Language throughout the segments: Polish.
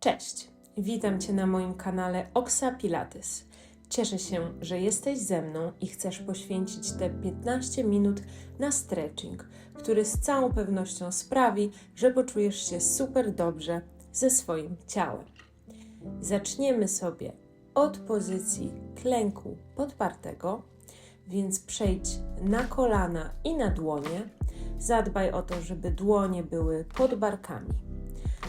Cześć, witam Cię na moim kanale Oxa Pilates. Cieszę się, że jesteś ze mną i chcesz poświęcić te 15 minut na stretching, który z całą pewnością sprawi, że poczujesz się super dobrze ze swoim ciałem. Zaczniemy sobie od pozycji klęku podpartego, więc przejdź na kolana i na dłonie. Zadbaj o to, żeby dłonie były pod barkami.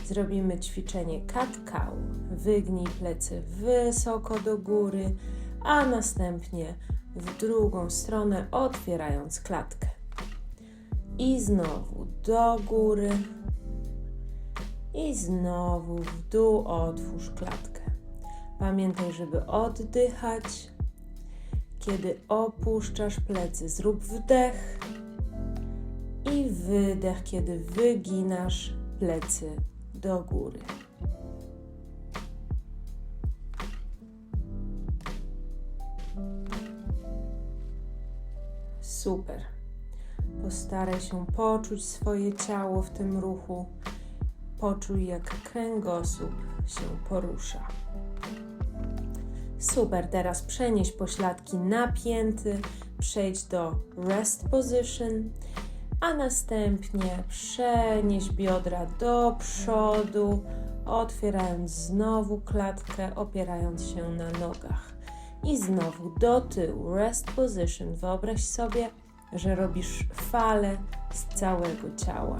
Zrobimy ćwiczenie cat cow. Wygnij plecy wysoko do góry, a następnie w drugą stronę otwierając klatkę. I znowu do góry. I znowu w dół otwórz klatkę. Pamiętaj, żeby oddychać. Kiedy opuszczasz plecy, zrób wdech i wydech, kiedy wyginasz plecy do góry. Super. Postaraj się poczuć swoje ciało w tym ruchu. Poczuj, jak kręgosłup się porusza. Super, teraz przenieś pośladki na pięty, przejdź do rest position, a następnie przenieś biodra do przodu, otwierając znowu klatkę, opierając się na nogach. I znowu do tyłu, rest position. Wyobraź sobie, że robisz falę z całego ciała.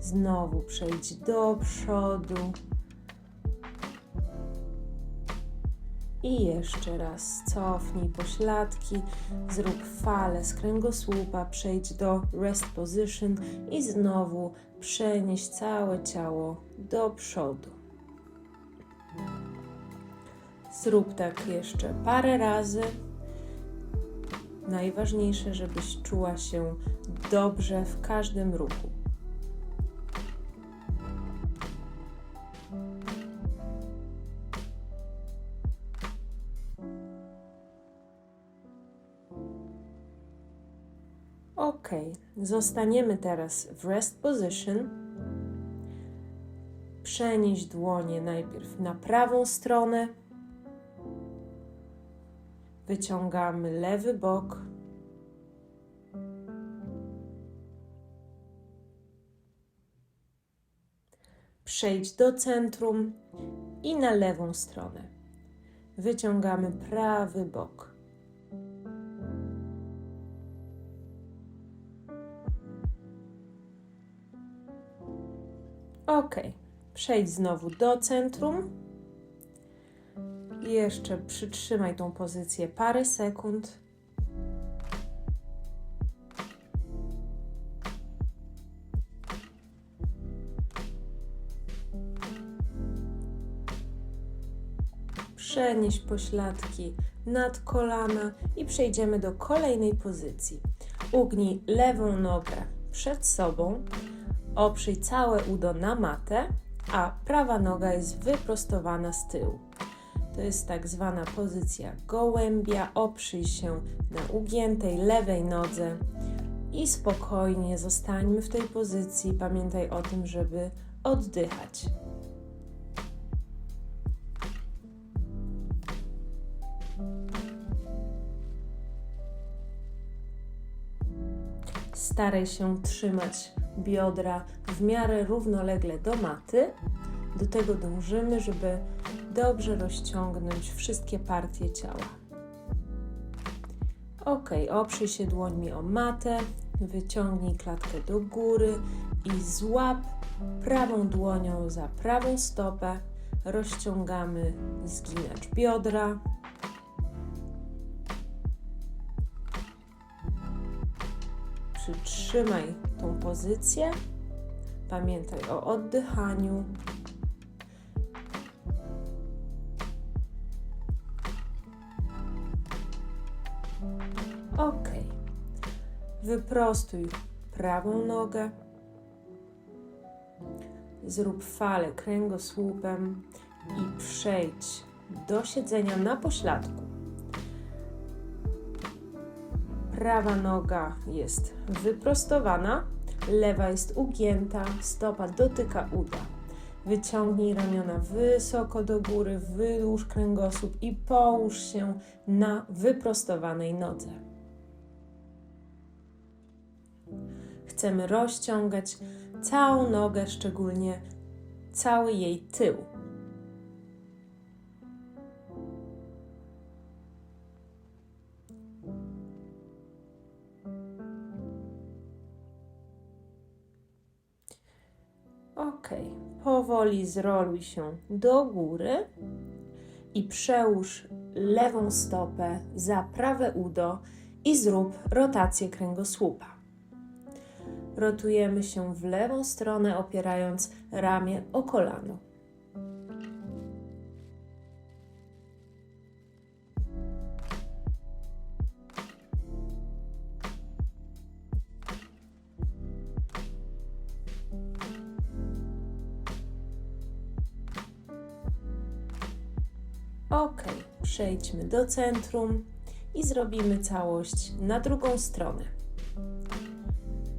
Znowu przejdź do przodu. I jeszcze raz cofnij pośladki, zrób falę z kręgosłupa, przejdź do rest position i znowu przenieś całe ciało do przodu. Zrób tak jeszcze parę razy. Najważniejsze, żebyś czuła się dobrze w każdym ruchu. Ok, zostaniemy teraz w rest position. Przenieś dłonie najpierw na prawą stronę. Wyciągamy lewy bok. Przejdź do centrum i na lewą stronę. Wyciągamy prawy bok. Ok, przejdź znowu do centrum. Jeszcze przytrzymaj tą pozycję parę sekund. Przenieś pośladki nad kolana i przejdziemy do kolejnej pozycji. Ugnij lewą nogę przed sobą, oprzyj całe udo na matę, a prawa noga jest wyprostowana z tyłu. To jest tak zwana pozycja gołębia. Oprzyj się na ugiętej lewej nodze i spokojnie zostańmy w tej pozycji. Pamiętaj o tym, żeby oddychać. Staraj się trzymać biodra w miarę równolegle do maty. Do tego dążymy, żeby dobrze rozciągnąć wszystkie partie ciała. Ok, oprzyj się dłońmi o matę, wyciągnij klatkę do góry i złap prawą dłonią za prawą stopę. Rozciągamy zginacz biodra. Przytrzymaj tą pozycję. Pamiętaj o oddychaniu. Ok. Wyprostuj prawą nogę. Zrób falę kręgosłupem i przejdź do siedzenia na pośladku. Prawa noga jest wyprostowana, lewa jest ugięta, stopa dotyka uda. Wyciągnij ramiona wysoko do góry, wydłuż kręgosłup i połóż się na wyprostowanej nodze. Chcemy rozciągać całą nogę, szczególnie cały jej tył. Powoli zroluj się do góry i przełóż lewą stopę za prawe udo i zrób rotację kręgosłupa. Rotujemy się w lewą stronę, opierając ramię o kolano. Przejdźmy do centrum i zrobimy całość na drugą stronę.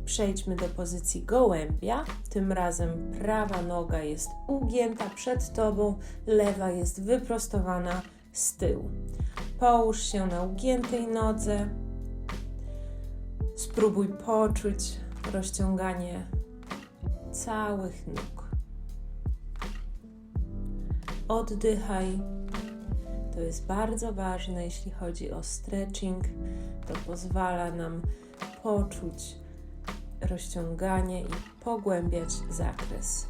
Przejdźmy do pozycji gołębia. Tym razem prawa noga jest ugięta przed tobą, lewa jest wyprostowana z tyłu. Połóż się na ugiętej nodze. Spróbuj poczuć rozciąganie całych nóg. Oddychaj to jest bardzo ważne, jeśli chodzi o stretching. To pozwala nam poczuć rozciąganie i pogłębiać zakres.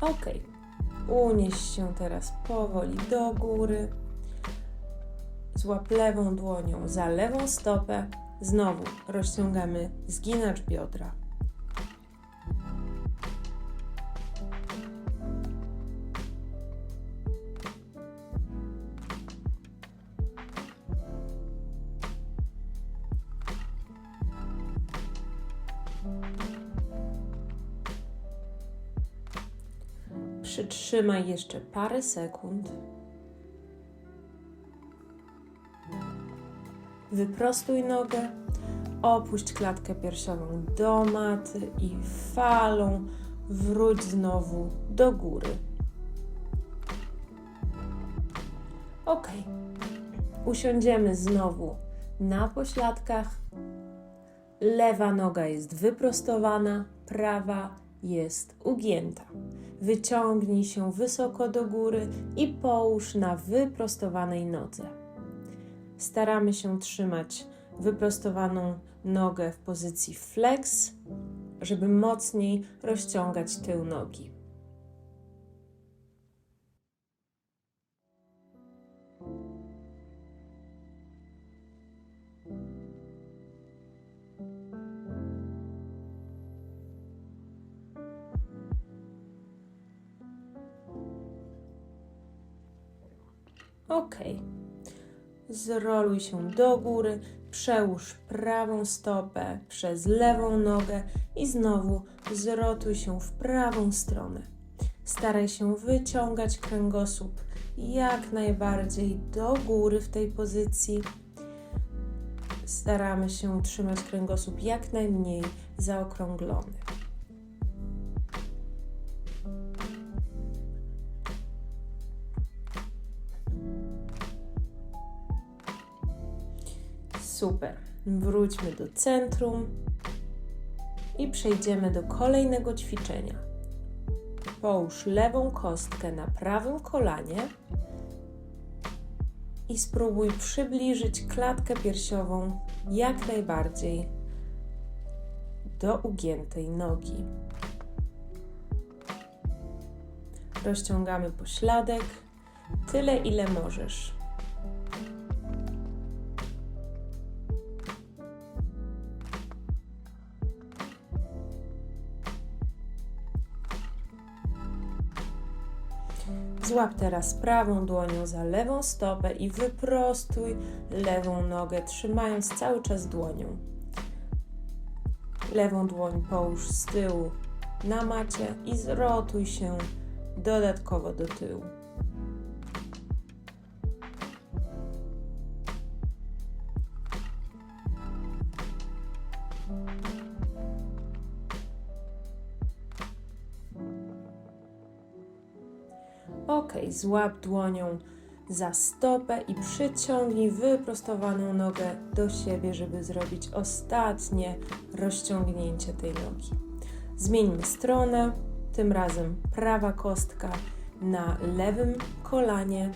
Ok, unieś się teraz powoli do góry. Złap lewą dłonią za lewą stopę Znowu rozciągamy zginacz biodra. Przytrzymaj jeszcze parę sekund. Wyprostuj nogę, opuść klatkę piersiową do maty i falą wróć znowu do góry. Ok. Usiądziemy znowu na pośladkach. Lewa noga jest wyprostowana, prawa jest ugięta. Wyciągnij się wysoko do góry i połóż na wyprostowanej nodze. Staramy się trzymać wyprostowaną nogę w pozycji flex, żeby mocniej rozciągać tył nogi. Okay. Zroluj się do góry, przełóż prawą stopę przez lewą nogę i znowu zrotuj się w prawą stronę. Staraj się wyciągać kręgosłup jak najbardziej do góry w tej pozycji. Staramy się trzymać kręgosłup jak najmniej zaokrąglony. Super. Wróćmy do centrum i przejdziemy do kolejnego ćwiczenia. Połóż lewą kostkę na prawym kolanie i spróbuj przybliżyć klatkę piersiową jak najbardziej do ugiętej nogi. Rozciągamy pośladek tyle, ile możesz. Złap teraz prawą dłonią za lewą stopę i wyprostuj lewą nogę, trzymając cały czas dłonią. Lewą dłoń połóż z tyłu na macie i zrotuj się dodatkowo do tyłu. Złap dłonią za stopę i przyciągnij wyprostowaną nogę do siebie, żeby zrobić ostatnie rozciągnięcie tej nogi. Zmieńmy stronę, tym razem prawa kostka na lewym kolanie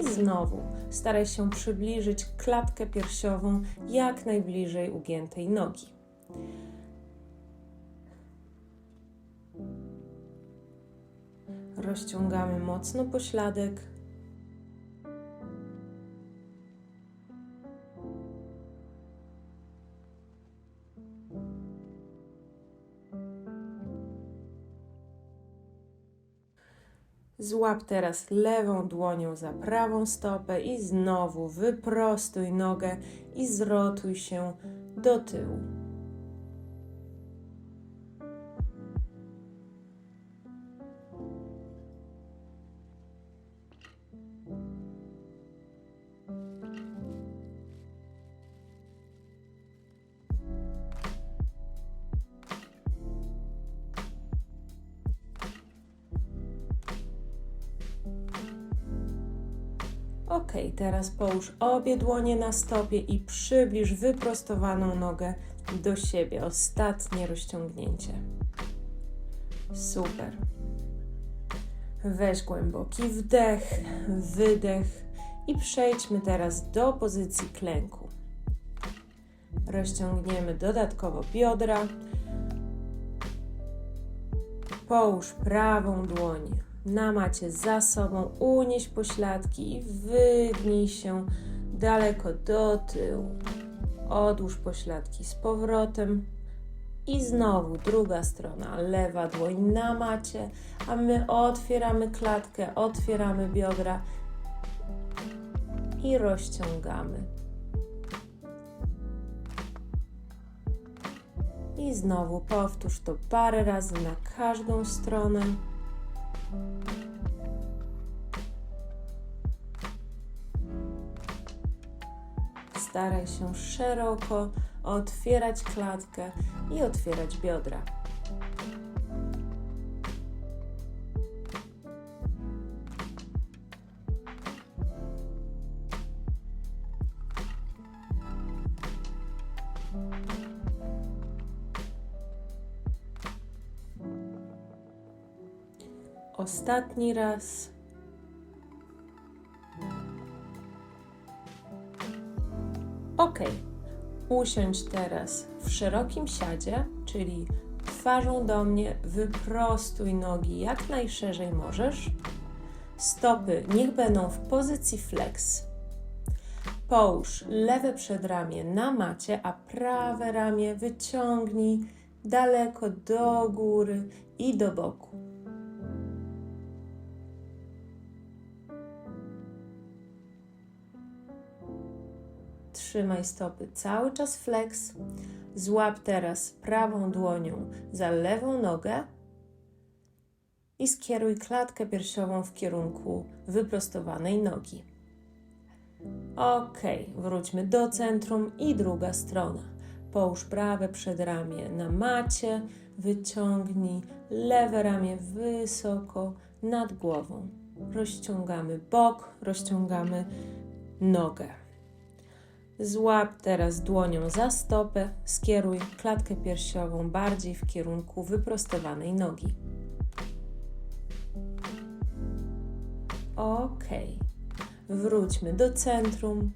i znowu staraj się przybliżyć klatkę piersiową jak najbliżej ugiętej nogi. Rozciągamy mocno pośladek. Złap teraz lewą dłonią za prawą stopę i znowu wyprostuj nogę i zrotuj się do tyłu. Ok, teraz połóż obie dłonie na stopie i przybliż wyprostowaną nogę do siebie. Ostatnie rozciągnięcie. Super. Weź głęboki wdech, wydech i przejdźmy teraz do pozycji klęku. Rozciągniemy dodatkowo biodra. Połóż prawą dłoń na macie za sobą, unieś pośladki i wygnij się daleko do tyłu. Odłóż pośladki z powrotem i znowu druga strona, lewa dłoń na macie, a my otwieramy klatkę, otwieramy biodra i rozciągamy. I znowu powtórz to parę razy na każdą stronę. Staraj się szeroko otwierać klatkę i otwierać biodra. Ostatni raz. Ok. Usiądź teraz w szerokim siadzie, czyli twarzą do mnie, wyprostuj nogi jak najszerzej możesz. Stopy niech będą w pozycji flex. Połóż lewe przedramię na macie, a prawe ramię wyciągnij daleko do góry i do boku. Trzymaj stopy cały czas flex. Złap teraz prawą dłonią za lewą nogę i skieruj klatkę piersiową w kierunku wyprostowanej nogi. Ok, wróćmy do centrum i druga strona. Połóż prawe przedramię na macie, wyciągnij lewe ramię wysoko nad głową. Rozciągamy bok, rozciągamy nogę. Złap teraz dłonią za stopę, skieruj klatkę piersiową bardziej w kierunku wyprostowanej nogi. Ok. Wróćmy do centrum.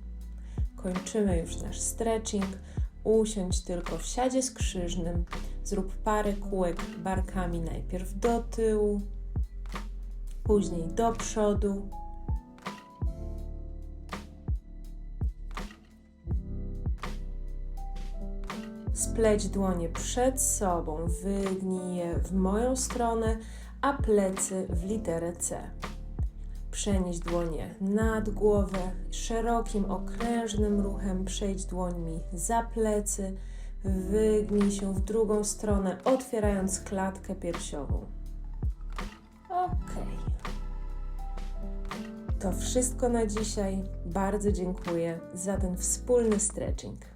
Kończymy już nasz stretching. Usiądź tylko w siadzie skrzyżnym. Zrób parę kółek barkami najpierw do tyłu, później do przodu. Spleć dłonie przed sobą, wygnij je w moją stronę, a plecy w literę C. Przenieś dłonie nad głowę, szerokim, okrężnym ruchem przejdź dłońmi za plecy, wygnij się w drugą stronę, otwierając klatkę piersiową. Ok. To wszystko na dzisiaj. Bardzo dziękuję za ten wspólny stretching.